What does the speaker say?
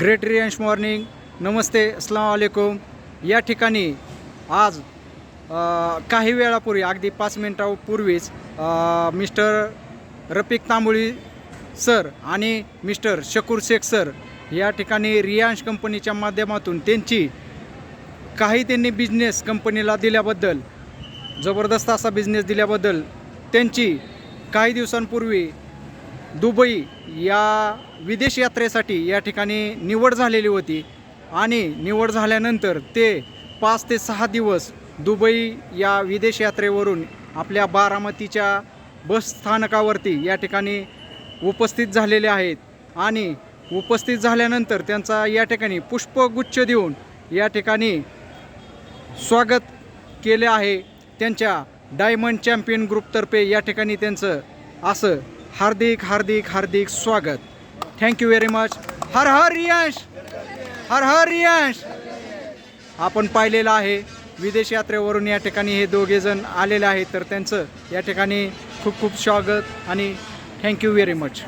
Great Riyansh morning. नमस्ते अस्सलाम वालेकुम. या ठिकाणी आज काही वेळापूर्वी अगदी पाच मिनटापूर्वीच मिस्टर रफिक तांबोळी सर आणि मिस्टर शकूर शेख सर या ठिकाणी रियांश कंपनीच्या माध्यमातून त्यांची काही त्यांनी बिझनेस कंपनीला दिल्याबद्दल जबरदस्त असा बिझनेस दिल्याबद्दल त्यांची काही दिवसांपूर्वी दुबई या विदेश यात्रेसाठी या ठिकाणी निवड झालेली होती. आणि निवड झाल्यानंतर ते पाच ते सहा दिवस दुबई या विदेश यात्रेवरून आपल्या बारामतीच्या बस स्थानकावरती या ठिकाणी उपस्थित झालेले आहेत. आणि उपस्थित झाल्यानंतर त्यांचा या ठिकाणी पुष्पगुच्छ देऊन या ठिकाणी स्वागत केले आहे. त्यांच्या डायमंड चॅम्पियन ग्रुपतर्फे या ठिकाणी त्यांचं असं हार्दिक हार्दिक हार्दिक स्वागत. थँक्यू व्हेरी मच हर हर रियांश! हर हर रियांश! आपण पाहिलेलं आहे विदेश यात्रेवरून या ठिकाणी हे दोघेजण आलेले आहेत तर त्यांचं या ठिकाणी खूप खूप स्वागत आणि थँक्यू व्हेरी मच